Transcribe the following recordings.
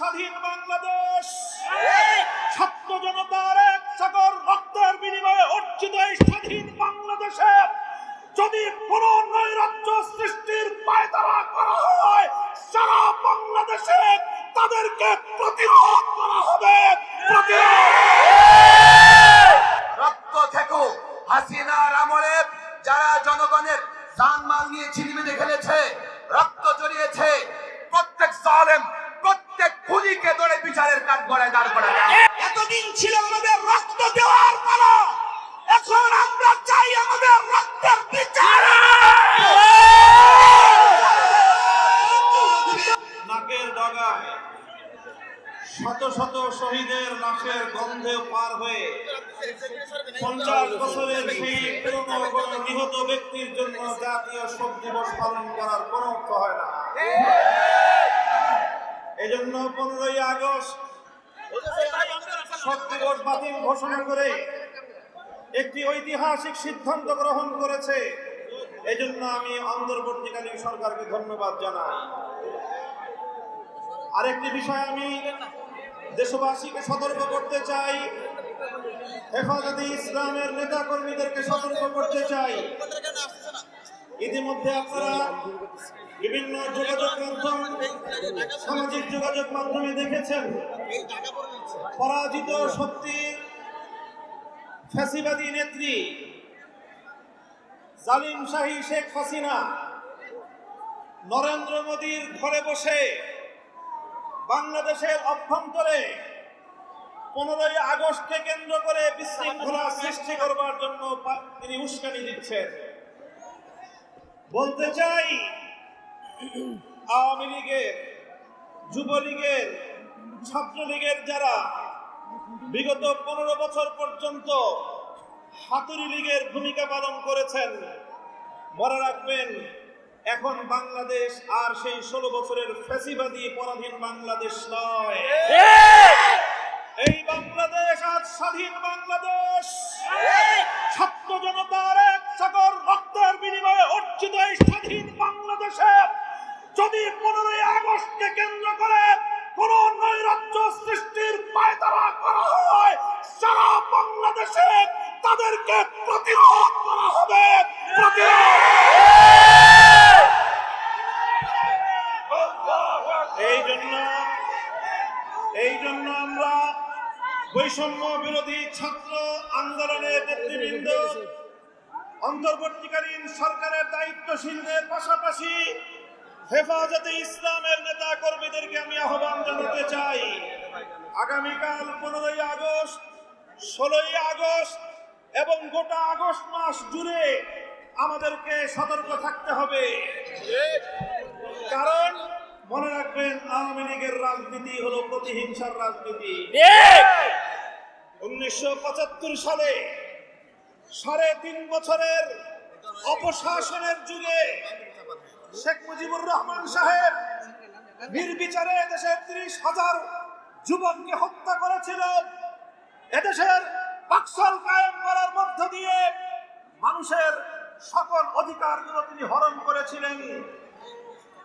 স্বাধীন বাংলাদেশ এজন্য পনেরোই আগস্ট শোক বাতিল ঘোষণা করে একটি ঐতিহাসিক সিদ্ধান্ত গ্রহণ করেছে। এজন্য আমি অন্তর্বর্তীকালীন সরকারকে ধন্যবাদ জানাই। আরেকটি বিষয় আমি দেশবাসীকে সতর্ক করতে চাই, হেফাজতে ইসলামের নেতা কর্মীদেরকে সতর্ক করতে চাই। ইতিমধ্যে আপনারা বিভিন্ন যোগাযোগ মাধ্যম, সামাজিক যোগাযোগ মাধ্যমে দেখেছেন। পরাজিত শক্তির ফ্যাসিবাদী নেত্রী, জালিম শাহী শেখ হাসিনা, নরেন্দ্র মোদীর ঘরে বসে বাংলাদেশের অভ্যন্তরে পনেরোই আগস্টকে কেন্দ্র করে বিশৃঙ্খলা সৃষ্টি করবার জন্য তিনি উস্কানি দিচ্ছেন। বলতে চাই আওয়ামী লীগের, যুবলীগের, ছাত্রলীগের যারা বিগত পনেরো বছর পর্যন্ত হাতুরি লীগের ভূমিকা পালন করেছেন, মনে রাখবেন, এখন বাংলাদেশ আর সেই ষোলো বছরের ফ্যাসিবাদী পরাধীন বাংলাদেশ নয়। এই বাংলাদেশ আজ স্বাধীন বাংলাদেশ। ছাত্র জনতার যদি পনেরোই আগস্টকে কেন্দ্র করে কোন নৈরাজ্য সৃষ্টির পায়তারা করা হয়, সারা বাংলাদেশে তাদেরকে প্রতিরোধ করা হবে। এই জন্য এই জন্য আমরা বৈষম্য বিরোধী ছাত্র আন্দোলনের নেতৃবৃন্দ, অন্তর্বর্তীকালীন সরকারের দায়িত্বশীলদের পাশাপাশি হেফাজতে ইসলামের নেতা কর্মীদেরকে আমি আহ্বান জানাতে চাই। আগামীকাল পনেরোই আগস্ট, ষোলোই আগস্ট এবং গোটা আগস্ট মাস জুড়ে আমাদেরকে সতর্ক থাকতে হবে। কারণ মনে রাখবেন, আওয়ামী লীগের রাজনীতি হলো প্রতিহিংসার রাজনীতি। উনিশশো পঁচাত্তর সালে সাড়ে তিন বছরের অপশাসনের যুগে শেখ মুজিবুর রহমান সাহেব নির্বিচারে দেশের ত্রিশ হাজার যুবককে হত্যা করেছিল। এদেশের বাকশাল কায়েম করার মধ্য দিয়ে মানুষের সকল অধিকারগুলো তিনি হরণ করেছিলেন।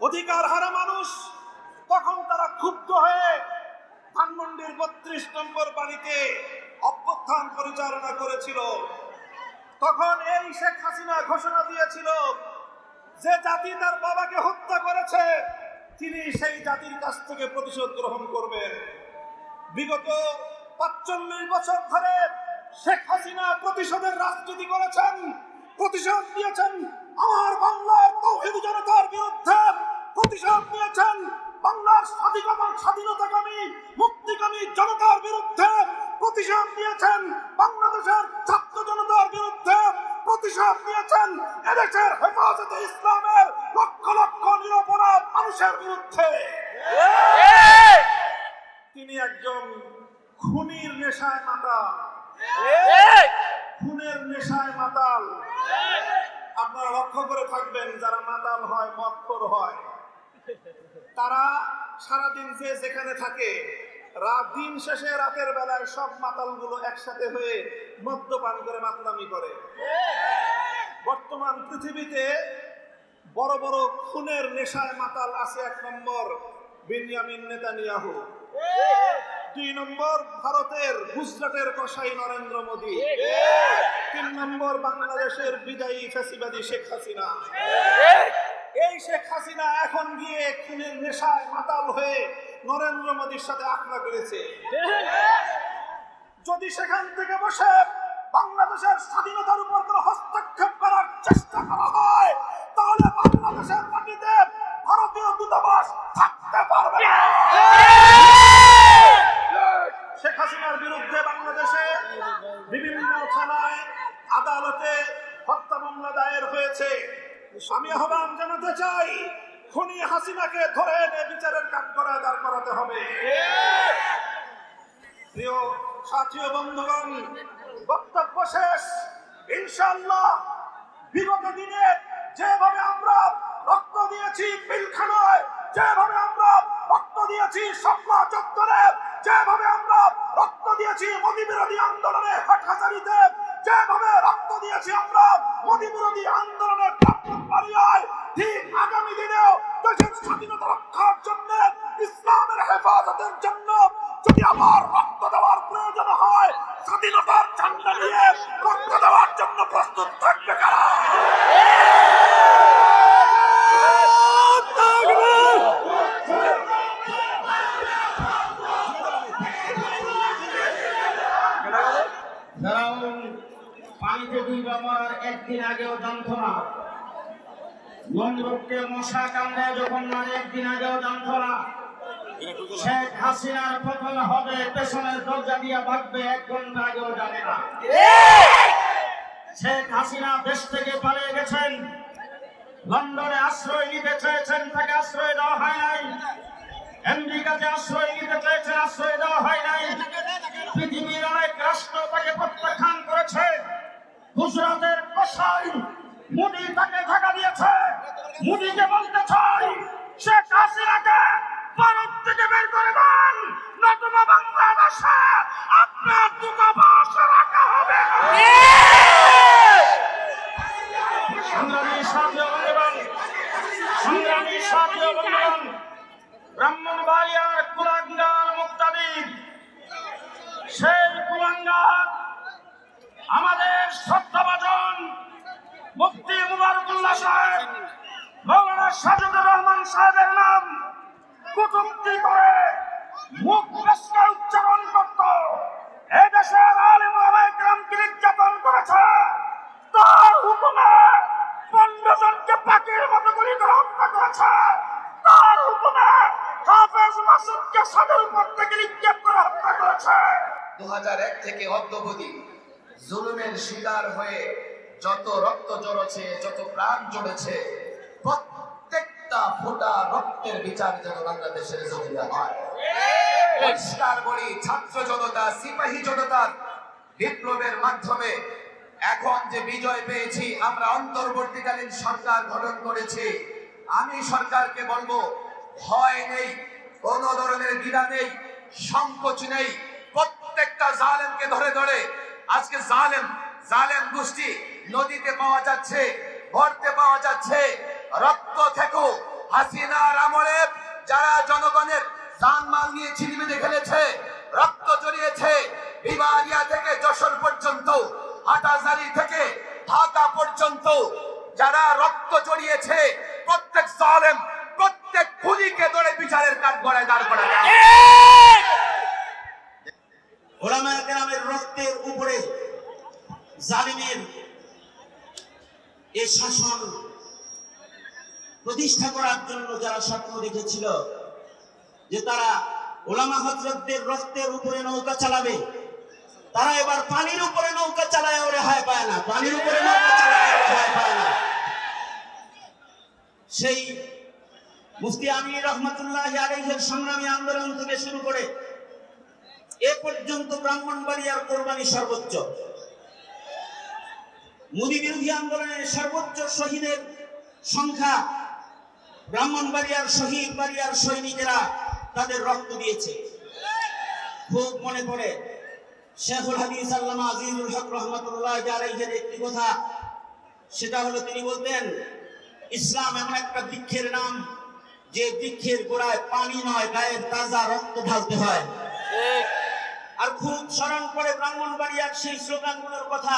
অধিকার হারা মানুষ তখন তারা ক্ষুব্ধ হয়ে ধানমন্ডির বত্রিশ নম্বর বাড়িতে অভ্যুত্থান পরিচালনা করেছিল। তখন এই শেখ হাসিনা ঘোষণা দিয়েছিল যে জাতি তার বাবাকে হত্যা করেছে, তিনি সেই জাতির কাছ থেকে প্রতিশোধ গ্রহণ করবেন। বিগত পাঁচচল্লিশ বছর ধরে শেখ হাসিনা প্রতিশোধের রাজনীতি করেছেন, প্রতিশোধ দিয়েছেন আমার বাংলার তৌহিদ জনতার বিরুদ্ধে প্রতিশোধ নিয়েছেন, বাংলার স্বাধীনতা, স্বাধীনতাকামী, মুক্তিকামী জনতার বিরুদ্ধে প্রতিশোধ নিয়েছেন, বাংলাদেশের প্রতিশোধ নিয়েছেন, এদেশের হেফাজতে ইসলামের লক্ষ লক্ষ নিরপরাধ মানুষের বিরুদ্ধে। তিনি একজন খুনির নেশায় মাতাল। খুনের নেশায় মাতাল। আপনারা লক্ষ্য করে থাকবেন, যারা মাতাল হয় মৎখর হয়, তারা সারাদিন যে যেখানে থাকে রাত দিন শেষে রাতের বেলায় সব মাতালগুলো একসাথে হয়ে মদ্যপান করে মাতলামি করে। বর্তমান পৃথিবীতে বড় বড় খুনের নেশায় মাতাল আছে এক নম্বর বিনিয়ামিন নেতানিয়াহু। দুই নম্বর ভারতের গুজরাটের কসাই নরেন্দ্র মোদী। তিন নম্বর বাংলাদেশের বিদায়ী ফ্যাসিবাদী শেখ হাসিনা। এই শেখ হাসিনা এখন গিয়ে খুনের নেশায় মাতাল হয়ে নরেন্দ্র মোদীর সাথে আখড়া করেছে। যদি সেখান থেকে বসে বাংলাদেশের স্বাধীনতার উপর কোনো হস্তক্ষেপ করার চেষ্টা করা হয়, তাহলে বাংলাদেশের মাটিতে ভারতীয় দূতাবাস থাকতে পারবে না। শেখ হাসিনার বিরুদ্ধে বাংলাদেশে বিভিন্ন থানায় আদালতে হত্যা মামলা দায়ের হয়েছে। আমি আহ্বান জানাতে চাই, খুনি হাসিনাকে ধরে এনে দাঁড় করাতে হবে। প্রিয় সাথী বন্ধুগণ, বক্তব্য শেষ। ইনশাআল্লাহ বিগত দিনে যেভাবে আমরা রক্ত দিয়েছি পিলখানায়, যেভাবে আমরা রক্ত দিয়েছি স্বপ্ন চত্বরে, যেভাবে আমরা রক্ত দিয়েছি মোদী বিরোধী আন্দোলনে হাটহাজারিতে, যেভাবে রক্ত দিয়েছি আমরা মোদী বিরোধী আন্দোলনের ঠিক আগামী দিনেও দেশের স্বাধীনতা রক্ষার জন্য ইসলামের হেফাজতের জন্য যদি আমার রক্ত দেওয়ার প্রয়োজন হয়, স্বাধীনতার ঝান্ডা নিয়ে রক্ত দেওয়ার জন্য প্রস্তুত থাকবে কারা? একদিন আগেও জানত না নমরুদকে মশা কামড়ে যখন মারে একদিন আগেও জানত না শেখ হাসিনার পতন হবে, পেছনের দরজা দিয়ে ভাগবে এক ঘণ্টা আগেও জানে না। শেখ হাসিনা দেশ থেকে পালিয়ে গেছেন, লন্ডনে আশ্রয় নিতে চেয়েছেন, তাকে আশ্রয় দেওয়া হয় নাই। আমেরিকাতে আশ্রয় নিতে চেয়েছেন, আশ্রয় দেওয়া হয় নাই। পৃথিবীর অনেক রাষ্ট্র তাকে প্রত্যাখ্যান করেছে। গুজরাটের কসাই মোদি তাকে ঢাকা দিয়েছে। মোদিকে বলতে চাই, শেখ হাসিনাকে ভারত থেকে বের করে দেন নতুবা বাংলাদেশে আপনার দূতাবাস রাখা হবে। সংগ্রামী সাথী বন্ধুগণ আমাদের শ্রদ্ধাভাজন মুফতি মুবারকুল্লাহ সাহেব, মৌলানা সাজুদুর রহমান সাহেবের নাম কুটুক্তি করে মুখ বেশকে উচ্চারণ করত। এই দেশের আলিম গ্রামকে নির্যাতন করেছে। তার হুকুমে পনেরো জনকে পাখির মতো গুলি করে হত্যা করেছে। তার হুকুমে হাফেজ মাসুদকে সাদের উপর থেকে নিক্ষেপ করে হত্যা করেছে। দু হাজার এক থেকে অদ্যবধি জুলুমের শিকার হয়ে যত রক্ত জড়েছে, যত প্রাণ জড়েছে প্রত্যেকটা ফোঁটা রক্তের বিচার যেন বাংলাদেশের জমিনে হয়। পরিষ্কার বলি ছাত্র জনতা সিপাহী জনতার বিপ্লবের মাধ্যমে এখন যে বিজয় পেয়েছি আমরা অন্তর্বর্তীকালীন সরকার গঠন করেছি। আমি সরকারকে বলব ভয় নেই কোন ধরনের দ্বিধা নেই সংকোচ নেই। প্রত্যেকটা জালেমকে ধরে ধরে আজকে জালেম জালেম গোষ্ঠী নদীতে পাওয়া যাচ্ছে ভরতে পাওয়া যাচ্ছে রক্ত থেকেও হাসিনার আমলে যারা জনগণের জানমাল নিয়ে ছিনিমিনি খেলেছে, রক্ত জড়িয়েছে বিমারিয়া থেকে যশোর পর্যন্ত, হাটাজারি থেকে ঢাকা পর্যন্ত যারা রক্ত জড়িয়েছে, প্রত্যেক জালেম, প্রত্যেক খুনিকে ধরে বিচারের কাঠ গড়ায় দাঁড় করা ওলামায়ে কেরামের রক্তের উপরে জালিমের এই শাসন প্রতিষ্ঠা করার জন্য যারা স্বপ্ন দেখেছিল যে তারা ওলামা হজরতদের রক্তের উপরে নৌকা চালাবে, তারা এবার পানির উপরে নৌকা চালায় ওরে হায় পায় না, পানির উপরে নৌকা চালায় হায় পায় না। সেই মুফতি আমির রহমতুল্লাহ আলাইহের সংগ্রামী আন্দোলন থেকে শুরু করে এ পর্যন্ত ব্রাহ্মণবাড়িয়ার কোরবানি সর্বোচ্চ। মোদী বিরোধী আন্দোলনের সর্বোচ্চ শহীদের সংখ্যা ব্রাহ্মণবাড়িয়ার শহীদ বাড়িয়ার সৈনিকেরা তাদের রক্ত দিয়েছে। খুব মনে পড়ে শেখুল হাদিস আল্লামা আজিজুল হক রহমতুল্লাহ আলাইহের একটি কথা। সেটা হলো তিনি বলতেন, ইসলাম এমন একটা বৃক্ষের নাম যে বৃক্ষের গোড়ায় পানি নয়, গায়ের তাজা রক্ত ঢালতে হয়। আর খুব স্মরণ করে ব্রাহ্মণবাড়িয়ার সেই স্লোগানগুলোর কথা।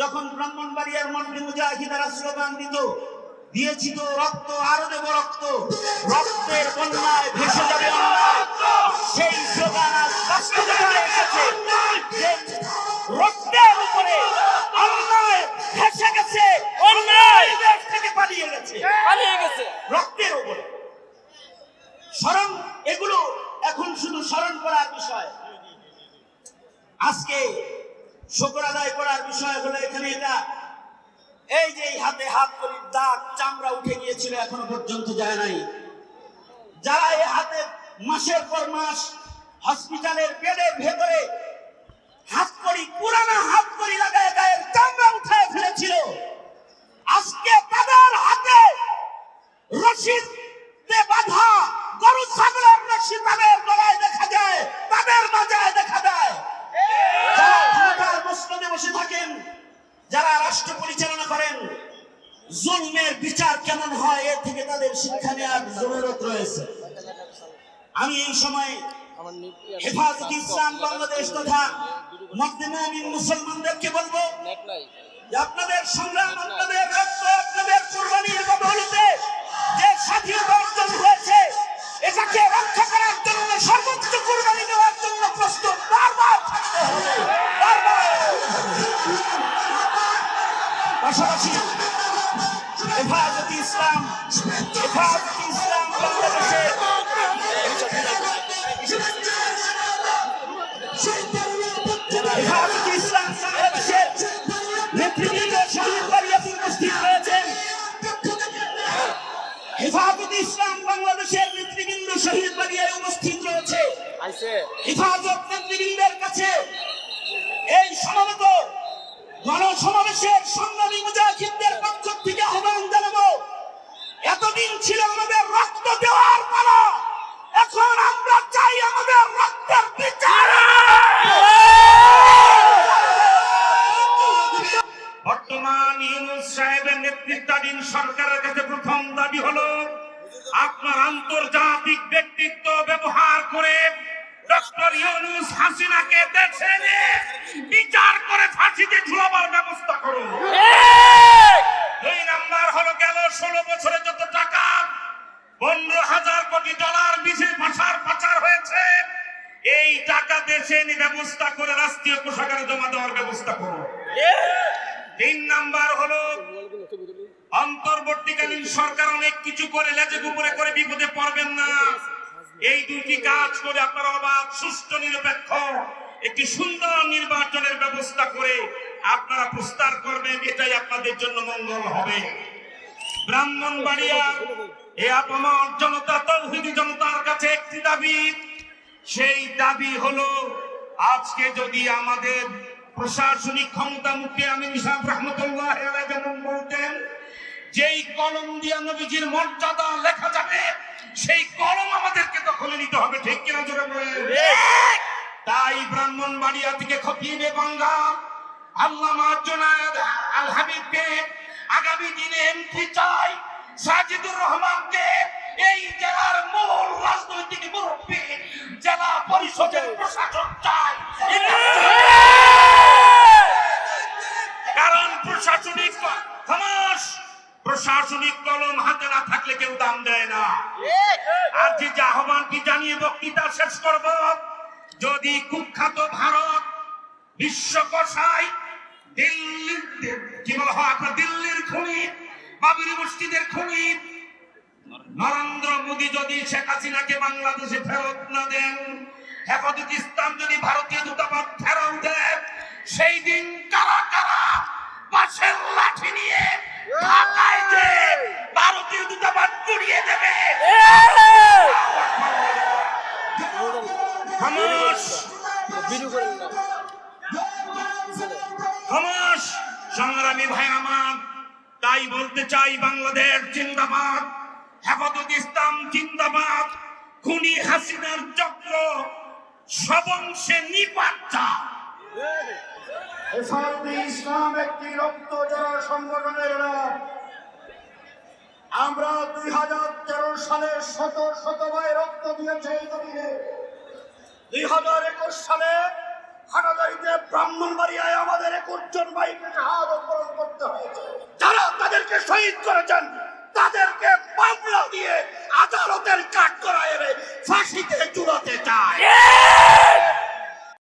যখন ব্রাহ্মণবাড়িয়ার মন্ডলী মুজাহিদারা স্লোগান দিত দিয়েছি তো রক্ত আরও দেব রক্ত। রক্তের বন্যায় ভেসে যাবে সেই স্লোগান আজ বাস্তবতায় এসেছে রক্তের উপরে অন্যায় ভেসে গেছে অন্যায় দেশ থেকে পালিয়ে গেছে। পালিয়ে গেছে। রক্তের উপরে। স্মরণ এগুলো এখন শুধু স্মরণ করার বিষয়। আজকে শুকর আদায় করার বিষয় হলো এখানে এটা। এই যে হাতে হাত করির দাগ, চামড়া উঠে গিয়েছিল, এখনও পর্যন্ত যায় নাই। যারা এই হাতে মাসের পর মাস হসপিটালের বেডের ভেতরে হাত করি, পুরানা হাত করি লাগায় গায়ের চামড়া উঠায় ফেলেছিল, আজকে তাদের হাতে রশিদ বাধা গরু, ছাগলের রশি তাদের গলায় দেখা যায় তাদের মাজায় দেখা যায় যারা ক্ষমতার মসনদে বসে থাকেন যারা রাষ্ট্র পরিচালনা করেন জুলমের বিচার কেমন হয় এর থেকে তাদের শিক্ষা নেওয়ার জরুরত রয়েছে। আমি এই সময় হেফাজত ইসলাম বাংলাদেশ তথা মুসলমানদেরকে বলব আপনাদের সংগ্রাম, আপনাদের রক্ত, আপনাদের বদৌলতে যে স্বাধীনতা অর্জন হয়েছে, এটাকে রক্ষা করার জন্য, সর্বোচ্চ কুরবানি দেওয়ার জন্য প্রস্তুত। বারবার থাকতে হবে। পাশাপাশি হেফাজত ইসলাম হেফাজত ইসলাম শহীদ বাড়িয়াতে উপস্থিত রয়েছেন হেফাজত ইসলাম বাংলাদেশের নেতৃবৃন্দ শহীদ বাড়িয়ায় উপস্থিত রয়েছে হেফাজত নেতৃবৃন্দের কাছে এই সমাবেত গণসমাবেশের সংগ্রামী মুজাহিদদের পক্ষ থেকে আহ্বান জানাব। এতদিন ছিল আমাদের রক্ত দেওয়ার পালা। এখন আমরা চাই আমাদের রক্তের বিচার। বর্তমান ইউনুস সাহেবের নেতৃত্বাধীন সরকারের কাছে প্রথম দাবি হলো আপনার আন্তর্জাতিক ব্যক্তিত্ব ব্যবহার করে ডক্টর ইউনুস হাসিনাকে দেশে বিচার করে ফাঁসিতে ঝুলাবার ব্যবস্থা করুন। নাম্বার হলো গেল ষোলো বছরে যত টাকা, পনেরো হাজার কোটি ডলার বিশে পাচার পাচার হয়েছে। এই টাকা দেশে ব্যবস্থা করে রাষ্ট্রীয় কোষাগারে জমা দেওয়ার ব্যবস্থা করুন তিন নাম্বার হলো, অন্তর্বর্তীকালীন সরকার অনেক কিছু করে, লেজে উপরে করে বিপদে পড়বেন না। এই দুটি কাজ করে আপনারা অবাধ, সুষ্ঠু, নিরপেক্ষ, একটি সুন্দর নির্বাচনের ব্যবস্থা করে আপনারা প্রস্তার করবেন এটাই আপনাদের জন্য মঙ্গল হবে। ব্রাহ্মণবাড়িয়া এ আপনার জনতা তৌহিদি জনতার কাছে একটি দাবি। সেই দাবি হলো আজকে যদি আমাদের প্রশাসনিক ক্ষমতা মুখে আমি নিশাম রহমতুল্লাহ যেমন বলতেন যেই কলম দিয়া নবীজির মর্যাদা লেখা যাবে সেই কলম আমাদেরকে দখলে নিতে হবে ঠিক কিনা জোরে তাই ব্রাহ্মণবাড়িয়া থেকে খতিবে বাংলা আল্লামা জোনায়েদ আল হাবিবকে আগামী দিনে এমপি চাই, সাজিদুর রহমানকে। এই জেলার মূল রাজনৈতিক মুরব্বী জেলা পরিষদের প্রশাসক চাই। কারণ প্রশাসনিক খামাস! প্রশাসনিক কলম হাতে না থাকলে কেউ দাম দেয় না। আর যে আহ্বানটি জানিয়ে বক্তৃতা শেষ করব, যদি কুখ্যাত ভারত বিশ্বকষায় কি বলা দিল্লির খুনি, বাবরি মসজিদের খুনি। নরেন্দ্র মোদী যদি শেখ হাসিনাকে বাংলাদেশে ফেরত না দেন, হেফাজত ইসলাম যদি ভারতীয় দূতাবাস ফেরত দেয়, সেই দিন হেফাজতে ইসলাম একটি রক্ত যারা সংগঠনের নাম। আমরা দুই হাজার তেরো সালের শত শত ভাই রক্ত দিয়েছে এই জমিনে। দুই হাজার একুশ সালে হাটাদারিতে ব্রাহ্মণবাড়িয়ায় আমাদের একুশ জন ভাইকে শাহাদত বরণ করতে হয়েছে। যারা তাদেরকে শহীদ করেছেন, তাদেরকে মামলা দিয়ে আদালতের কাঠ করায় ফাঁসিতে চুরাতে চায়।